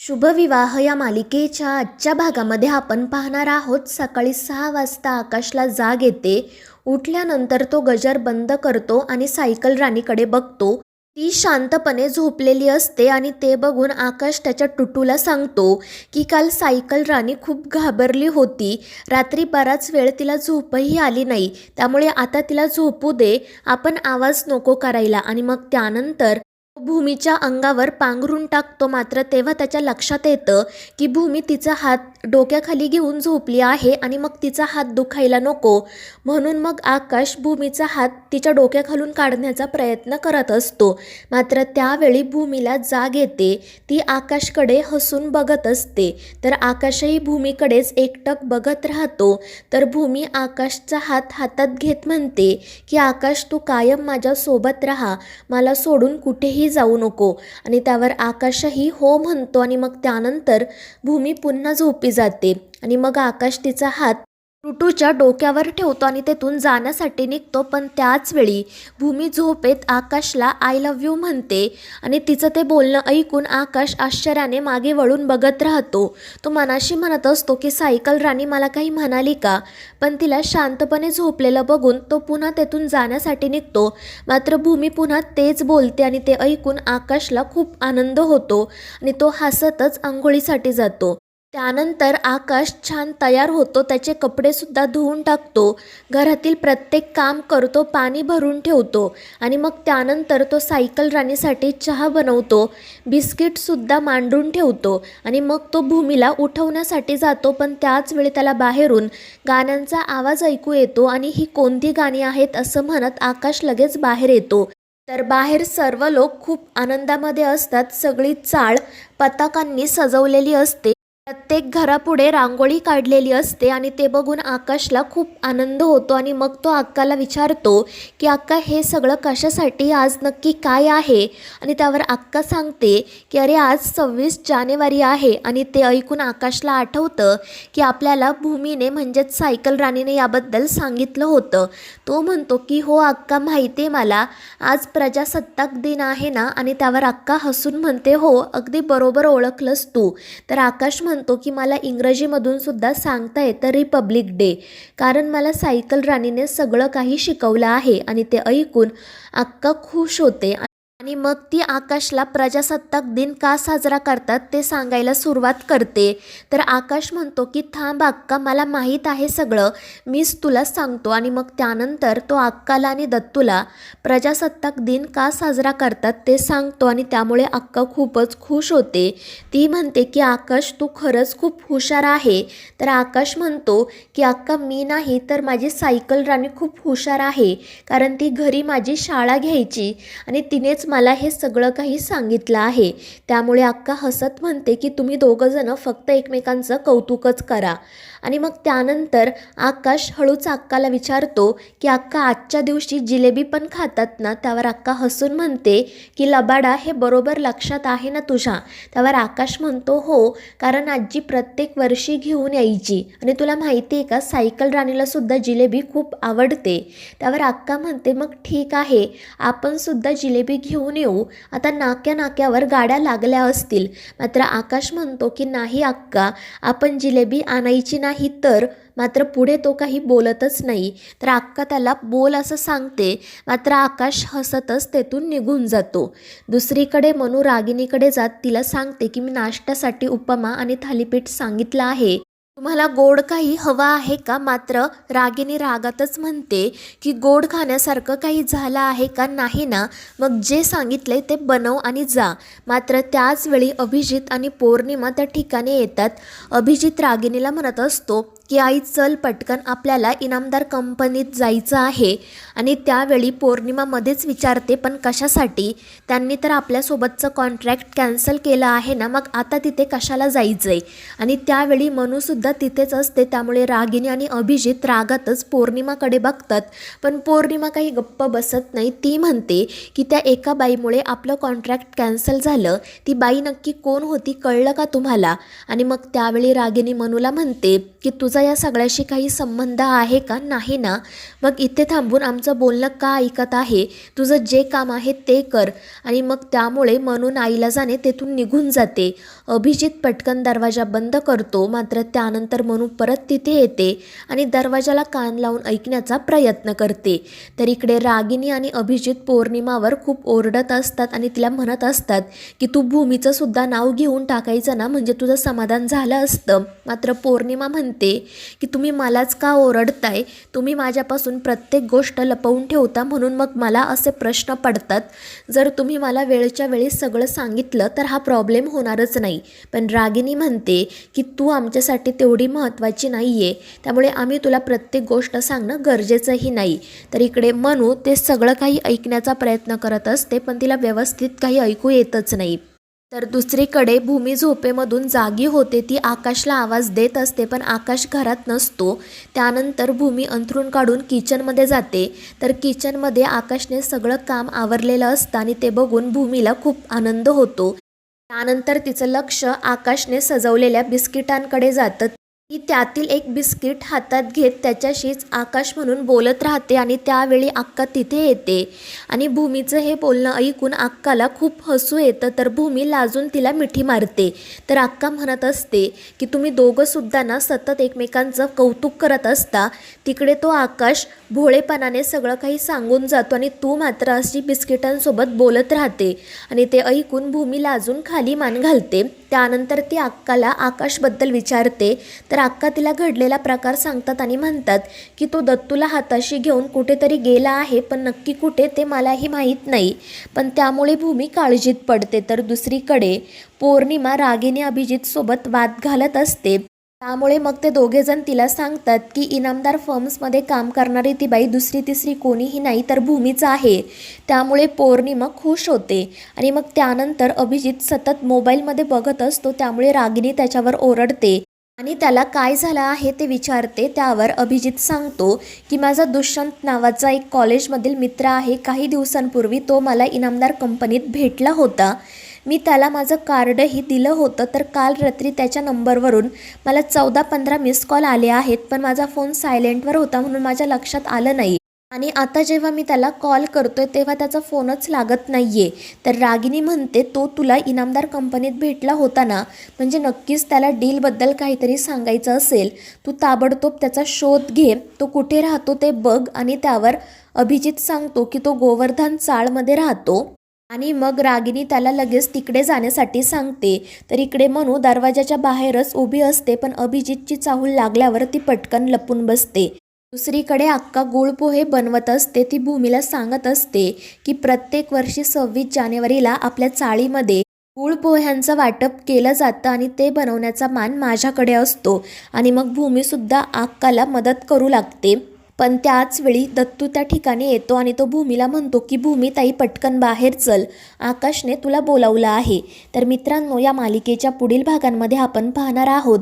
शुभविवाह या मालिकेच्या आजच्या भागामध्ये आपण पाहणार आहोत. सकाळी सहा वाजता आकाशला जाग येते. उठल्यानंतर तो गजर बंद करतो आणि सायकल राणीकडे बघतो. ती शांतपणे झोपलेली असते आणि ते बघून आकाश त्याच्या टुटूला सांगतो की काल सायकल राणी खूप घाबरली होती. रात्री बराच वेळ तिला झोपही आली नाही. त्यामुळे आता तिला झोपू दे. आपण आवाज नको करायला. आणि मग त्यानंतर भूमीच्या अंगावर पांघरून टाकतो मात्र तेव्हा त्याच्या लक्षात येतं की भूमी तिचा हात डोक्याखाली घेऊन झोपली आहे आणि मग तिचा हात दुखायला नको. म्हणून मग आकाश भूमीचा हात तिच्या डोक्याखालून काढण्याचा प्रयत्न करत असतो. मात्र त्यावेळी भूमीला जाग येते. ती आकाशकडे हसून बघत असते. तर आकाशही भूमीकडेच एकटक बघत राहतो. तर भूमी आकाशचा हात हातात घेत म्हणते की आकाश तू कायम माझ्यासोबत राहा. मला सोडून कुठेही जाऊ नको. आणि त्यावर आकाशही हो म्हणतो आणि मग त्यानंतर भूमी पुन्हा झोपी जाते. आणि मग आकाश तिचा हात टुटूच्या डोक्यावर ठेवतो आणि तेथून जाण्यासाठी निघतो पण त्याच वेळी भूमी झोपेत आकाशला आय लव्ह यू म्हणते आणि तिचं ते बोलणं ऐकून आकाश आश्चर्याने मागे वळून बघत राहतो. तो मनाशी म्हणत असतो की सायकल राणी मला काही म्हणाली का? पण तिला शांतपणे झोपलेलं बघून तो पुन्हा तेथून जाण्यासाठी निघतो. मात्र भूमी पुन्हा तेच बोलते आणि ते ऐकून आकाशला खूप आनंद होतो आणि तो हसतच आंघोळीसाठी जातो. त्यानंतर आकाश छान तयार होतो त्याचे कपडेसुद्धा धुवून टाकतो घरातील प्रत्येक काम करतो पाणी भरून ठेवतो आणि मग त्यानंतर तो सायकल राणीसाठी चहा बनवतो बिस्किटसुद्धा मांडून ठेवतो आणि मग तो भूमीला उठवण्यासाठी जातो पण त्याच वेळी त्याला बाहेरून गाण्यांचा आवाज ऐकू येतो आणि ही कोणती गाणी आहेत असं म्हणत आकाश लगेच बाहेर येतो. तर बाहेर सर्व लोक खूप आनंदामध्ये असतात सगळी चाळ पताकांनी सजवलेली असते. प्रत्येक घरापुढे रांगोळी काढलेली असते आणि ते बघून आकाशला खूप आनंद होतो आणि मग तो अक्काला विचारतो की अक्का हे सगळं कशासाठी आज नक्की काय आहे? आणि त्यावर अक्का सांगते की अरे आज सव्वीस जानेवारी आहे आणि ते ऐकून आकाशला आठवतं की आपल्याला भूमीने म्हणजेच सायकल राणीने याबद्दल सांगितलं होतं. तो म्हणतो की हो अक्का माहिती आहे मला. आज प्रजासत्ताक दिन आहे ना? आणि त्यावर अक्का हसून म्हणते हो अगदी बरोबर ओळखलंस तू. तर आकाश म्हणतो की मला इंग्रजीमधून सुद्धा सांगता येतं रिपब्लिक डे कारण मला सायकल राणीने सगळं काही शिकवलं आहे आणि ते ऐकून अक्का खुश होते. आणि मग ती आकाशला प्रजासत्ताक दिन का साजरा करतात ते सांगायला सुरुवात करते. तर आकाश म्हणतो की थांब अक्का मला माहीत आहे सगळं. मीच तुला सांगतो. आणि मग त्यानंतर तो अक्काला आणि दत्तूला प्रजासत्ताक दिन का साजरा करतात ते सांगतो. आणि त्यामुळे अक्का खूपच खुश होते. ती म्हणते की आकाश तू खरंच खूप हुशार आहे. तर आकाश म्हणतो की अक्का मी नाही तर माझी सायकल राणी खूप हुशार आहे. कारण ती घरी माझी शाळा घ्यायची आणि तिनेच मला हे सगळं काही सांगितलं आहे. त्यामुळे अक्का हसत म्हणते की तुम्ही दोघंजणं फक्त एकमेकांचं कौतुकच करा. आणि मग त्यानंतर आकाश हळूच अक्काला विचारतो की अक्का आजच्या दिवशी जिलेबी पण खातात ना? त्यावर अक्का हसून म्हणते की लबाडा हे बरोबर लक्षात आहे ना तुझ्या? त्यावर आकाश म्हणतो हो कारण आजी प्रत्येक वर्षी घेऊन यायची आणि तुला माहिती आहे का सायकल राणीला सुद्धा जिलेबी खूप आवडते. त्यावर अक्का म्हणते मग ठीक आहे आपण सुद्धा जिलेबी घेऊन येऊ. आता नाक्या नाक्यावर गाड्या लागल्या असतील. मात्र आकाश म्हणतो की नाही अक्का आपण जिलेबी आणायची नाही नाही तर मात्र पुढे तो काही बोलतच नाही. तर अक्का त्याला बोल असं सांगते मात्र आकाश हसतच तेथून निघून जातो. दुसरीकडे मनू रागिनीकडे जात तिला सांगते की मी नाश्त्यासाठी उपमा आणि थालीपीठ सांगितलं आहे. तुम्हाला गोड काही हवं आहे का? मात्र रागिनी रागातच म्हणते की गोड खाण्यासारखं काही झालं आहे का? नाही ना. मग जे सांगितले ते बनव आणि जा मात्र त्याचवेळी अभिजित आणि पौर्णिमा त्या ठिकाणी येतात. अभिजित रागिनीला म्हणत असतो की आई चल पटकन आपल्याला इनामदार कंपनीत जायचं आहे आणि त्यावेळी पौर्णिमामध्येच विचारते पण कशासाठी? त्यांनी तर आपल्यासोबतचं कॉन्ट्रॅक्ट कॅन्सल केलं आहे ना मग आता तिथे कशाला जायचं आहे आणि त्यावेळी मनूसुद्धा तिथेच असते त्यामुळे रागिनी आणि अभिजित रागातच पौर्णिमाकडे बघतात. पण पौर्णिमा काही गप्प बसत नाही. ती म्हणते की त्या एका बाईमुळे आपलं कॉन्ट्रॅक्ट कॅन्सल झालं. ती बाई नक्की कोण होती कळलं का तुम्हाला? आणि मग त्यावेळी रागिनी मनूला म्हणते की तुझा या सगळ्याशी काही संबंध आहे का? नाही ना. मग इथे थांबून आमचं बोलणं का ऐकत आहे? तुझं जे काम आहे ते कर. आणि मग त्यामुळे म्हणून आईला जाणे तेथून निघून जाते. अभिजित पटकन दरवाजा बंद करतो. मात्र त्यानंतर मनू परत तिथे येते आणि दरवाजाला कान लावून ऐकण्याचा प्रयत्न करते. तर इकडे रागिनी आणि अभिजित पौर्णिमावर खूप ओरडत असतात आणि तिला म्हणत असतात की तू भूमीचं सुद्धा नाव घेऊन टाकायचं ना म्हणजे तुझं समाधान झालं असतं. मात्र पौर्णिमा म्हणते की तुम्ही मलाच का ओरडताय? तुम्ही माझ्यापासून प्रत्येक गोष्ट लपवून ठेवता म्हणून मग मला असे प्रश्न पडतात. जर तुम्ही मला वेळच्या वेळी सगळं सांगितलं तर हा प्रॉब्लेम होणारच नाही. पण रागिनी म्हणते की तू आमच्यासाठी तेवढी महत्त्वाची नाही आहे त्यामुळे आम्ही तुला प्रत्येक गोष्ट सांगणं गरजेचंही नाही. तर इकडे मनू ते सगळं काही ऐकण्याचा प्रयत्न करत असते पण तिला व्यवस्थित काही ऐकू येतच नाही. तर दुसरीकडे भूमी झोपेमधून जागी होते ती आकाशला आवाज देत असते पण आकाश घरात नसतो. त्यानंतर भूमी अंथरून काढून किचनमध्ये जाते. तर किचनमध्ये आकाशने सगळं काम आवरलेलं असतं आणि ते बघून भूमीला खूप आनंद होतो. त्यानंतर तिचं लक्ष आकाशने सजवलेल्या बिस्किटांकडे जातं. ती त्यातील एक बिस्किट हातात घेत त्याच्याशीच आकाश म्हणून बोलत राहते आणि त्यावेळी अक्का तिथे येते. आणि भूमीचं हे बोलणं ऐकून अक्काला खूप हसू येतं. तर भूमी लाजून तिला मिठी मारते. तर अक्का म्हणत असते की तुम्ही दोघंसुद्धा ना सतत एकमेकांचं कौतुक करत असता. तिकडे तो आकाश भोळेपणाने सगळं काही सांगून जातो आणि तू मात्र अशी बिस्किटांसोबत बोलत राहते. आणि ते ऐकून भूमी लाजून खाली मान घालते. त्यानंतर ती अक्काला आकाशबद्दल विचारते. तर अक्का तिला घडलेला प्रकार सांगतात आणि म्हणतात की तो दत्तूला हाताशी घेऊन कुठेतरी गेला आहे पण नक्की कुठे ते मलाही माहीत नाही. पण त्यामुळे भूमी काळजीत पडते. तर दुसरीकडे पौर्णिमा रागिनी अभिजितसोबत वाद घालत असते. त्यामुळे मग ते दोघेजण तिला सांगतात की इनामदार फर्म्समध्ये काम करणारी ती बाई दुसरी तिसरी कोणीही नाही तर भूमीचा आहे. त्यामुळे पौर्णिमा खुश होते. आणि मग त्यानंतर अभिजित सतत मोबाईलमध्ये बघत असतो त्यामुळे रागिनी त्याच्यावर ओरडते. आणि त्याला काय झालं आहे ते विचारते त्यावर अभिजित सांगतो की माझा दुष्यंत नावाचा एक कॉलेजमधील मित्र आहे. काही दिवसांपूर्वी तो मला इनामदार कंपनीत भेटला होता. मी त्याला माझं कार्डही दिलं होतं तर काल रात्री त्याच्या नंबरवरून मला चौदा पंधरा मिस कॉल आले आहेत पण माझा फोन सायलेंटवर होता म्हणून माझ्या लक्षात आलं नाही. आणि आता जेव्हा मी त्याला कॉल करतोय तेव्हा त्याचा फोनच लागत नाही आहे तर रागिनी म्हणते तो तुला इनामदार कंपनीत भेटला होता ना? म्हणजे नक्कीच त्याला डीलबद्दल काहीतरी सांगायचं असेल. तू ताबडतोब त्याचा शोध घे. तो कुठे राहतो ते बघ आणि त्यावर अभिजित सांगतो की तो गोवर्धन चाळमध्ये राहतो. आणि मग रागिनी त्याला लगेच तिकडे जाण्यासाठी सांगते. तर इकडे मनू दरवाजाच्या बाहेरच उभी असते पण अभिजितची चाहूल लागल्यावर ती पटकन लपून बसते. दुसरीकडे अक्का गुळपोहे बनवत असते ती भूमीला सांगत असते की प्रत्येक वर्षी सव्वीस जानेवारीला आपल्या चाळीमध्ये गुळपोह्यांचं वाटप केलं जातं आणि ते बनवण्याचा मान माझ्याकडे असतो. आणि मग भूमीसुद्धा अक्काला मदत करू लागते. पण त्याच वेळी दत्तू त्या ठिकाणी येतो आणि तो भूमीला म्हणतो की भूमी ताई पटकन बाहेर चल. आकाशने तुला बोलावलं आहे. तर मित्रांनो या मालिकेच्या पुढील भागांमध्ये आपण पाहणार आहोत.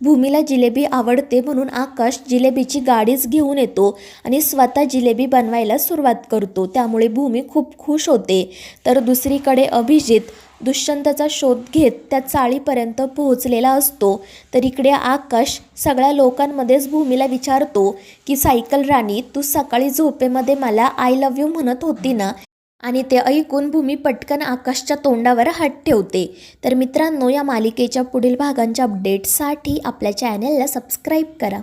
भूमीला जिलेबी आवडते म्हणून आकाश जिलेबीची गाडीच घेऊन येतो आणि स्वतः जिलेबी बनवायला सुरुवात करतो. त्यामुळे भूमी खूप खुश होते. तर दुसरीकडे अभिजित दुष्यंतचा शोध घेत त्या चाळीपर्यंत पोहोचलेला असतो. तर इकडे आकाश सगळ्या लोकांमध्येच भूमीला विचारतो की सायकल राणी तू सकाळी झोपेमध्ये मला आय लव्ह यू म्हणत होती ना आणि ते ऐकून भूमी पटकन आकाशच्या तोंडावर हात ठेवते. तर मित्रांनो या मालिकेच्या पुढील भागांच्या अपडेटसाठी आपल्या चॅनलला सबस्क्राईब करा.